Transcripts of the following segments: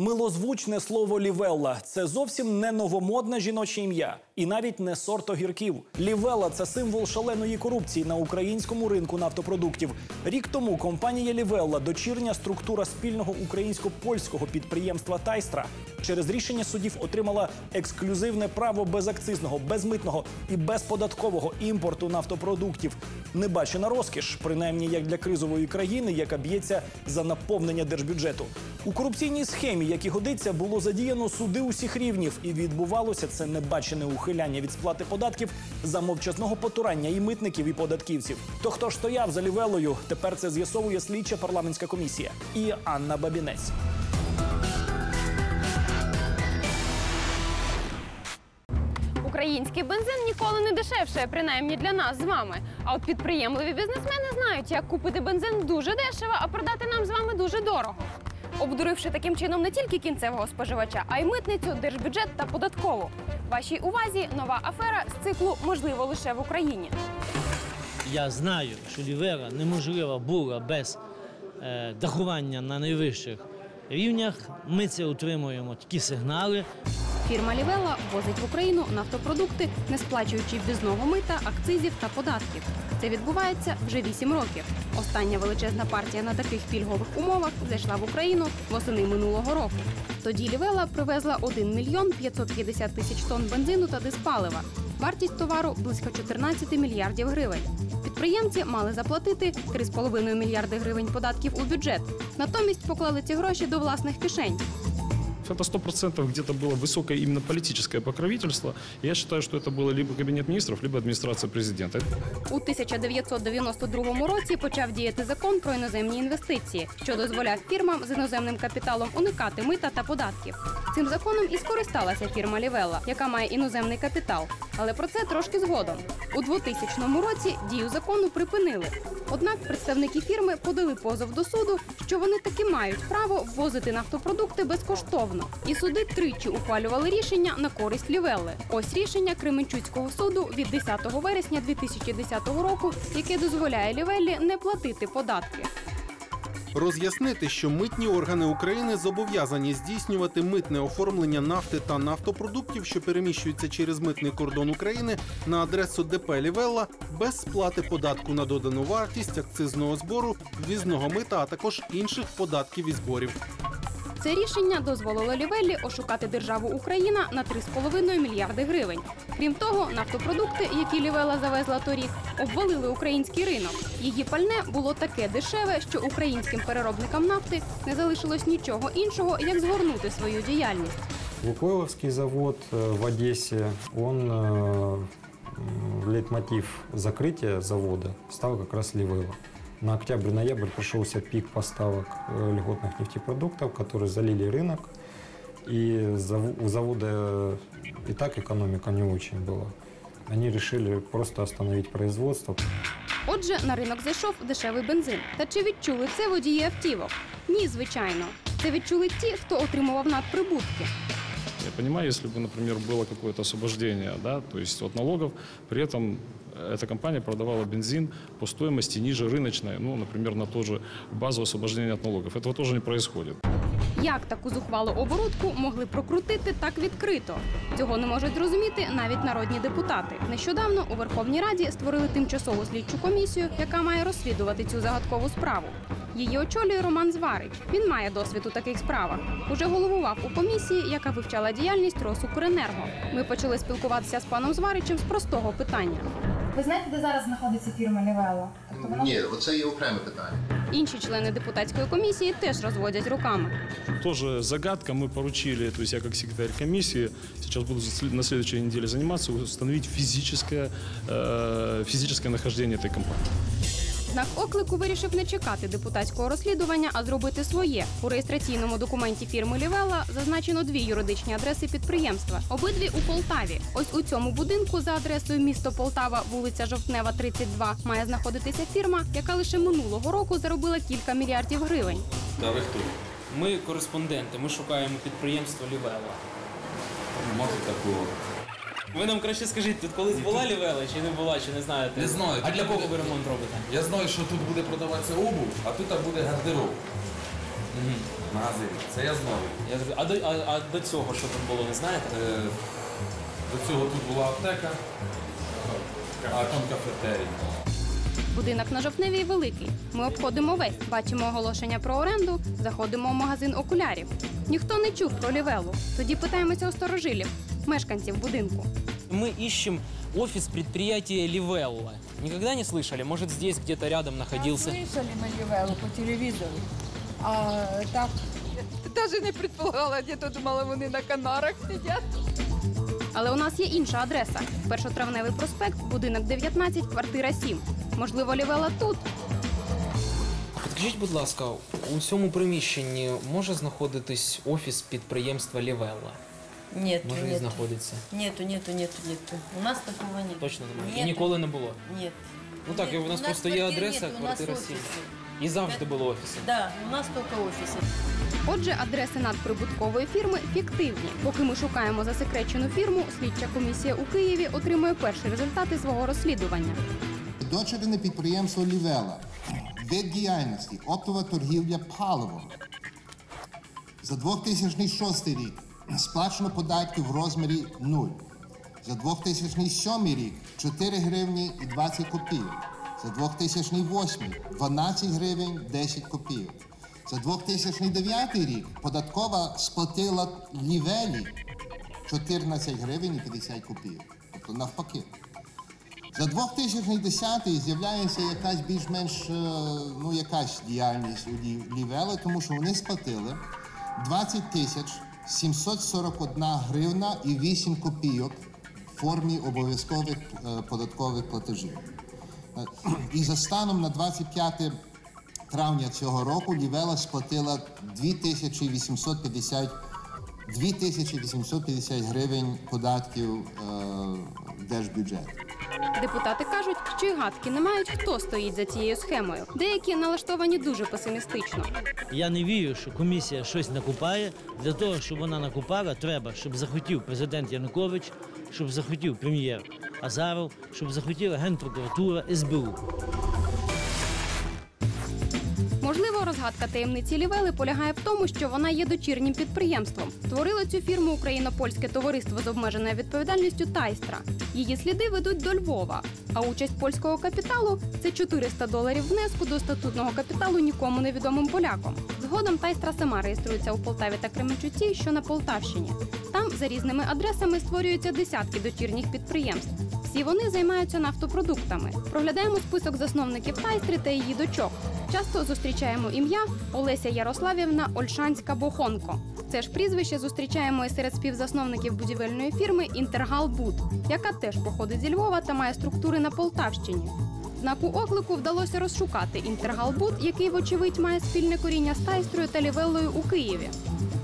Милозвучне слово лівелла це зовсім не новомодне жіноче ім'я, і навіть не сорт огірків. Лівелла це символ шаленої корупції на українському ринку нафтопродуктів. Рік тому компанія Лівелла, дочірня структура спільного українсько-польського підприємства Тайстра, через рішення судів отримала ексклюзивне право безакцизного, безмитного і безподаткового імпорту нафтопродуктів. Небачена розкіш, принаймні як для кризової країни, яка б'ється за наповнення держбюджету. У корупційній схемі, як і годиться, було задіяно суди усіх рівнів, і відбувалося це небачене ухиляння від сплати податків за мовчазного потурання і митників, і податківців. То хто ж стояв за лівелою, тепер це з'ясовує слідча парламентська комісія і Анна Бабінець. Український бензин ніколи не дешевше, принаймні для нас з вами. А от підприємливі бізнесмени знають, як купити бензин дуже дешево, а продати нам з вами дуже дорого. Обдуривши таким чином не тільки кінцевого споживача, а й митницю, держбюджет та податкову. Вашій увазі нова афера з циклу можливо лише в Україні. Я знаю, що Лівера неможлива була без е, дахування на найвищих рівнях. Ми це отримуємо такі сигнали. Фірма Лівела ввозить в Україну нафтопродукти, не сплачуючи ввізного мита, акцизів та податків. Це відбувається вже 8 років. Остання величезна партія на таких пільгових умовах зайшла в Україну восени минулого року. Тоді Лівела привезла 1 мільйон 550 тисяч тонн бензину та диспалива. Вартість товару близько 14 мільярдів гривень. Підприємці мали заплатити 3,5 мільярди гривень податків у бюджет. Натомість поклали ці гроші до власних кишень Это сто процентов где-то было высокое именно политическое покровительство. Я считаю, что это было либо кабинет министров, либо администрация президента. У 1992 році почав діяти закон про іноземні інвестиції, що дозволяв фірмам з іноземним капіталом уникати мита та податків. Цим законом і скористалася фірма Лівелла, яка має іноземний капітал. Але про це трошки згодом. У 2000 році дію закону припинили. Однак представники фірми подали позов до суду, що вони таки мають право ввозити нафтопродукти безкоштовно. І суди тричі ухвалювали рішення на користь Лівелли. Ось рішення Кременчуцького суду від 10 вересня 2010 року, яке дозволяє Лівеллі не платити податки. Роз'яснити, що митні органи України зобов'язані здійснювати митне оформлення нафти та нафтопродуктів, що переміщуються через митний кордон України на адресу ДП Лівелла без сплати податку на додану вартість, акцизного збору, ввізного мита, а також інших податків і зборів. Це рішення дозволило Лівеллі ошукати державу Україна на 3,5 мільярди гривень. Крім того, нафтопродукти, які Лівела завезла торік, обвалили український ринок. Її пальне було таке дешеве, що українським переробникам нафти не залишилось нічого іншого, як згорнути свою діяльність. Лукойловский завод э, в Одессе, он э, м, лейтмотив закрытия завода стал как раз Ливелла. На октябрь-ноябрь пришелся пик поставок э, льготных нефтепродуктов, которые залили рынок. И зав- у завода э, и так экономика не очень была. Они решили просто остановить производство. Отже, на ринок зайшов дешевий бензин. Та чи відчули це водії автівок? Ні, звичайно. Це відчули ті, хто отримував надприбутки. Я понимаю, если бы, например, было какое-то освобождение да, то есть от налогов, при этом эта компания продавала бензин по стоимости ниже рыночной, ну, например, на то же базовое освобождение от налогов. Этого тоже не происходит. Як таку зухвалу оборудку могли прокрутити так відкрито? Цього не можуть зрозуміти навіть народні депутати. Нещодавно у Верховній Раді створили тимчасову слідчу комісію, яка має розслідувати цю загадкову справу. Її очолює Роман Зварич. Він має досвід у таких справах. Уже головував у комісії, яка вивчала діяльність Росукренерго. Ми почали спілкуватися з паном Зваричем з простого питання. Ви знаєте, де зараз знаходиться фірма Лівелла? Тобто вона Ні, оце є окреме питання. Інші члени депутатської комісії теж розводять руками. Тоже загадка. Мы поручили, то есть я как секретарь комиссии, сейчас буду за след- на следующей неделе заниматься, установить физическое, э, физическое нахождение этой компании. Знак оклику вирішив не чекати депутатського розслідування, а зробити своє. У реєстраційному документі фірми Лівела зазначено дві юридичні адреси підприємства. Обидві у Полтаві. Ось у цьому будинку за адресою місто Полтава, вулиця Жовтнева, 32, має знаходитися фірма, яка лише минулого року заробила кілька мільярдів гривень. Та ви хто? Ми кореспонденти, ми шукаємо підприємство Лівела. Мати такого. Ви нам краще скажіть, тут колись була Лівела чи не була, чи не знаєте? Не знаю. А для кого ви ремонт робите? Я знаю, що тут буде продаватися обув, а тут буде гардероб. Магазин. Це я знаю. Я зрозумів. а, до, а, а до цього що там було, не знаєте? Е, До цього тут була аптека, а там кафетерій. Будинок на Жовтневій великий. Ми обходимо весь, бачимо оголошення про оренду, заходимо в магазин окулярів. Ніхто не чув про лівелу. Тоді питаємося у сторожилів, мешканців будинку. Мы ищем офис предприятия Ливелла. Никогда не слышали? Может, здесь где-то рядом находился? Слышали мы Ливелу по телевізору. А так навіть не предполагала, де то думала, вони на Канарах сидять. Але у нас є інша адреса: першотравневий проспект, будинок 19, квартира 7. Можливо, лівела тут. Підкажіть, будь ласка, у цьому приміщенні може знаходитись офіс підприємства Лівелла? Нет, Може, і нет. знаходиться? Нету, нету, нету, нету. У нас такого нет. Точно немає. І Нету. ніколи не було. Нет. Ну так, Нет, у нас у просто є квартир адреса, нет, у нас квартира 7. офисы. І завжди було офіси. Да, у нас только офисы. Отже, адреси надприбуткової фірми фіктивні. Поки ми шукаємо засекречену фірму, слідча комісія у Києві отримує перші результати свого розслідування. Дочерне підприємство Лівела. Вид діяльності оптова торгівля паливом. За 2006 рік сплачено податки в розмірі 0. За 2007 рік 4 гривні і 20 копійок. За 2008 12 гривень 10 копійок. За 2009 рік податкова сплатила Лівелі 14 гривень і 50 копійок. Тобто навпаки. За 2010 з'являється якась більш-менш е, ну, якась діяльність у Лі- Лівели, тому що вони сплатили 20 тисяч 741 гривна і 8 копійок в формі обов'язкових е, податкових платежів. Е, І за станом на 25 травня цього року Лівела сплатила 2850 2850 гривень податків е, в держбюджет. Депутати кажуть, що й гадки не мають, хто стоїть за цією схемою. Деякі налаштовані дуже песимістично. Я не вірю, що комісія щось накупає. Для того, щоб вона накупала, треба, щоб захотів президент Янукович, щоб захотів прем'єр Азаров, щоб захотіла Генпрокуратура СБУ. Розгадка таємниці Лівели полягає в тому, що вона є дочірнім підприємством. Створило цю фірму україно-польське товариство з обмеженою відповідальністю Тайстра. Її сліди ведуть до Львова. А участь польського капіталу це 400 доларів внеску до статутного капіталу нікому невідомим полякам. Згодом Тайстра сама реєструється у Полтаві та Кременчуці, що на Полтавщині. Там за різними адресами створюються десятки дочірніх підприємств. Всі вони займаються нафтопродуктами. Проглядаємо список засновників Тайстри та її дочок. Часто зустрічаємо ім'я Олеся Ярославівна Ольшанська Бохонко. Це ж прізвище зустрічаємо і серед співзасновників будівельної фірми Інтергалбуд, яка теж походить зі Львова та має структури на Полтавщині. Знаку оклику вдалося розшукати Інтергалбуд, який, вочевидь, має спільне коріння з Тайстрою та Лівеллою у Києві.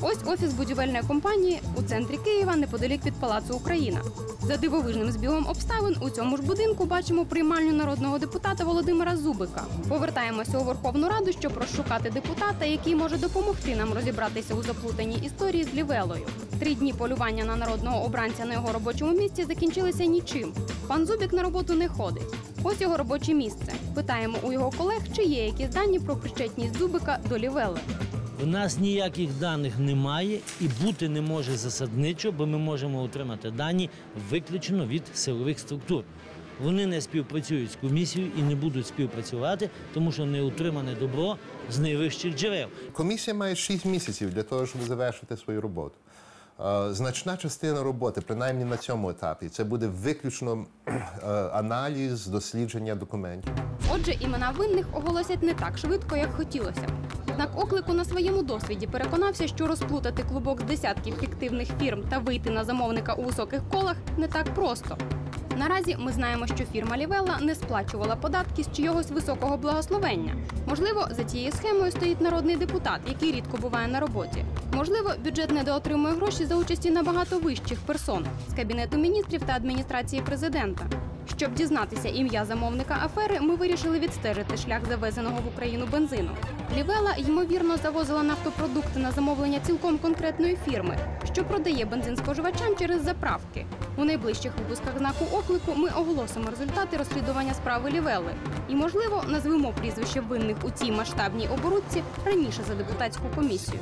Ось офіс будівельної компанії у центрі Києва, неподалік від Палацу Україна. За дивовижним збігом обставин у цьому ж будинку бачимо приймальню народного депутата Володимира Зубика. Повертаємося у Верховну Раду, щоб розшукати депутата, який може допомогти нам розібратися у заплутаній історії з Лівелою. Три дні полювання на народного обранця на його робочому місці закінчилися нічим. Пан Зубік на роботу не ходить. Ось його робоче місце. Питаємо у його колег, чи є якісь дані про причетність Зубика до Лівели. У нас ніяких даних немає і бути не може засадничо, бо ми можемо отримати дані виключно від силових структур. Вони не співпрацюють з комісією і не будуть співпрацювати, тому що не отримане добро з найвищих джерел. Комісія має 6 місяців для того, щоб завершити свою роботу. Е, Значна частина роботи, принаймні на цьому етапі, це буде виключно е, аналіз, дослідження документів. Отже, імена винних оголосять не так швидко, як хотілося б. Знак оклику на своєму досвіді переконався, що розплутати клубок з десятків фіктивних фірм та вийти на замовника у високих колах не так просто. Наразі ми знаємо, що фірма Лівелла не сплачувала податки з чийогось високого благословення. Можливо, за цією схемою стоїть народний депутат, який рідко буває на роботі. Можливо, бюджет недоотримує гроші за участі набагато вищих персон з кабінету міністрів та адміністрації президента. Щоб дізнатися ім'я замовника афери, ми вирішили відстежити шлях завезеного в Україну бензину. Лівела ймовірно завозила нафтопродукти на замовлення цілком конкретної фірми, що продає бензин споживачам через заправки. У найближчих випусках знаку оклику ми оголосимо результати розслідування справи Лівели і, можливо, назвемо прізвище винних у цій масштабній оборудці раніше за депутатську комісію.